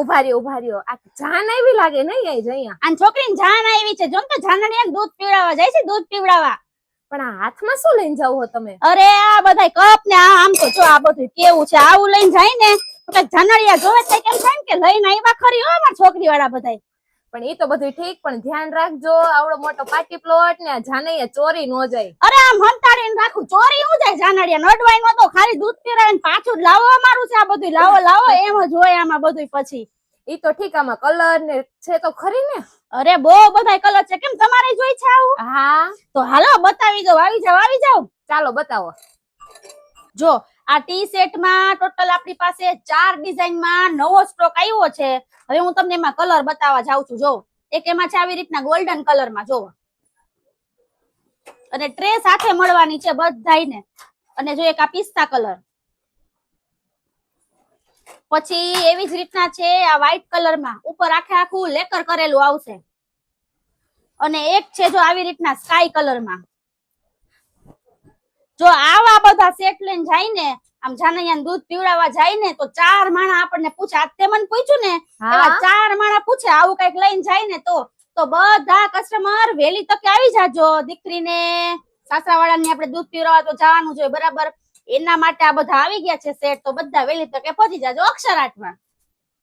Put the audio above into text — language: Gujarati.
ઊભા રહ્યો ઊભા રહ્યો. આ જાન આવી લાગે નહીં આઈ જઈયા અને છોકરીને જાન આવી છે. જો ને તો જાનડિયા દૂધ પીવડાવવા જાય છે દૂધ પીવડાવવા. પણ આ હાથમાં શું લઈને જાવ હો તમે? અરે આ બધાય કપ ને આ આમ તો જો આ બધું કેવું છે આવું લઈને જાય ને. તો જાનડિયા જોવે છે કેમ થાય કે લઈને આવ્યા ખરી હો અમાર છોકરી વાળા બધાય. પણ એ તો બધું ઠીક પણ ધ્યાન રાખજો આવડો મોટો પાટી પ્લોટ ને જાનૈયા ચોરી નો જાય. અરે આમ હંતાડીને રાખું ચોરી હું જાય જાનડિયા નડવાય નો તો ખાલી દૂધ પીવડાવીને પાછું લાવો અમારું છે આ બધું લાવો લાવો એમ જ હોય આમાં બધું પછી. ઈ તો ઠીક આમાં કલર ને છે તો ખરી ને. અરે બહુ બધાય કલર છે કેમ તમારે જોઈ છે આવું? હા. તો હાલો બતાવી દો આવી જાવ આવી જાવ ચાલો બતાવો. જો આ ટી સેટમાં ટોટલ આપણી પાસે ચાર ડિઝાઇનમાં નવો સ્ટોક આવ્યો છે. હવે હું તમને એમાં કલર બતાવવા જાઉં છું. જો, એક એમાં છે આવી રીતના ગોલ્ડન કલરમાં જો. અને ટ્રે સાથે મળવાની છે બધાયને. અને જો એક આ પિસ્તા કલર. પછી એવી જ રીતના છે આ વ્હાઈટ કલરમાં ઉપર આખે આખું લેકર કરેલું આવશે. અને એક છે જો આવી રીતના સ્કાય કલરમાં જો આવા બધા સેટ લઈને જાય ને આમ જાનૈયા દૂધ પીવડાવવા જાય ને તો ચાર માણા આપણને પૂછે. આ મને પૂછ્યું ને એવા ચાર માણા પૂછે આવું કંઈક લઈને જાય ને તો તો બધા કસ્ટમર વેલી તકે આવી જાજો દીકરીને. સાસરાવાળાને આપણે દૂધ પીવડાવવા તો જવાનું જોઈએ બરાબર? એના માટે આ બધા આવી ગયા છે સેટ તો બધા વેલી તકે પહોંચી જાજો અક્ષર આઠમાં.